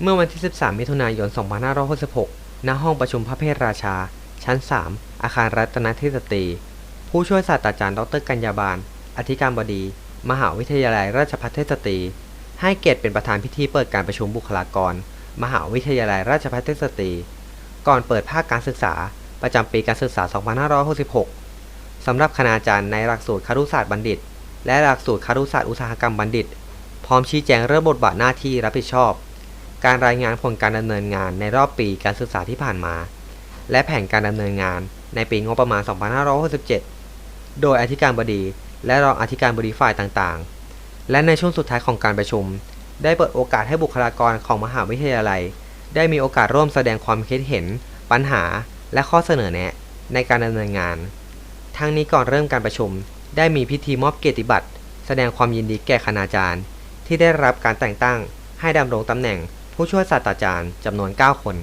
เมื่อวันที่ 13 มิถุนายน 2566 ณ ห้องประชุมพระเพทราชา ชั้น 3 อาคารรัตนเทศตรี ผู้ช่วยศาสตราจารย์ดรกัญญาบาล อธิการบดี มหาวิทยาลัยราชภัฏเทศตรี ให้เกียรติเป็นประธานพิธีเปิดการประชุมบุคลากร มหาวิทยาลัยราชภัฏเทศตรี ก่อนเปิดภาคการศึกษา ประจำปีการศึกษา 2566 สำหรับคณาจารย์ในหลักสูตรคารุศาสตร์บัณฑิต และหลักสูตรคารุศาสตร์อุตสาหกรรมบัณฑิต พร้อมชี้แจงเรื่องบทบาทหน้าที่รับผิดชอบ การรายงานผลการดำเนินงานในรอบปีการศึกษาที่ผ่านมา และแผนการดำเนินงานในปีงบประมาณ 2567 โดยอธิการบดีและรองอธิการบดีฝ่ายต่างๆ และในช่วงสุดท้ายของการประชุม ได้เปิดโอกาสให้บุคลากรของมหาวิทยาลัย ได้มีโอกาสร่วมแสดงความคิดเห็น ปัญหา และข้อเสนอแนะในการดำเนินงาน ทั้งนี้ก่อนเริ่มการประชุม ได้มีพิธีมอบเกียรติบัตร แสดงความยินดีแก่คณาจารย์ ที่ได้รับการแต่งตั้งให้ดำรงตำแหน่ง ผู้ช่วยศาสตราจารย์จำนวน 9 คน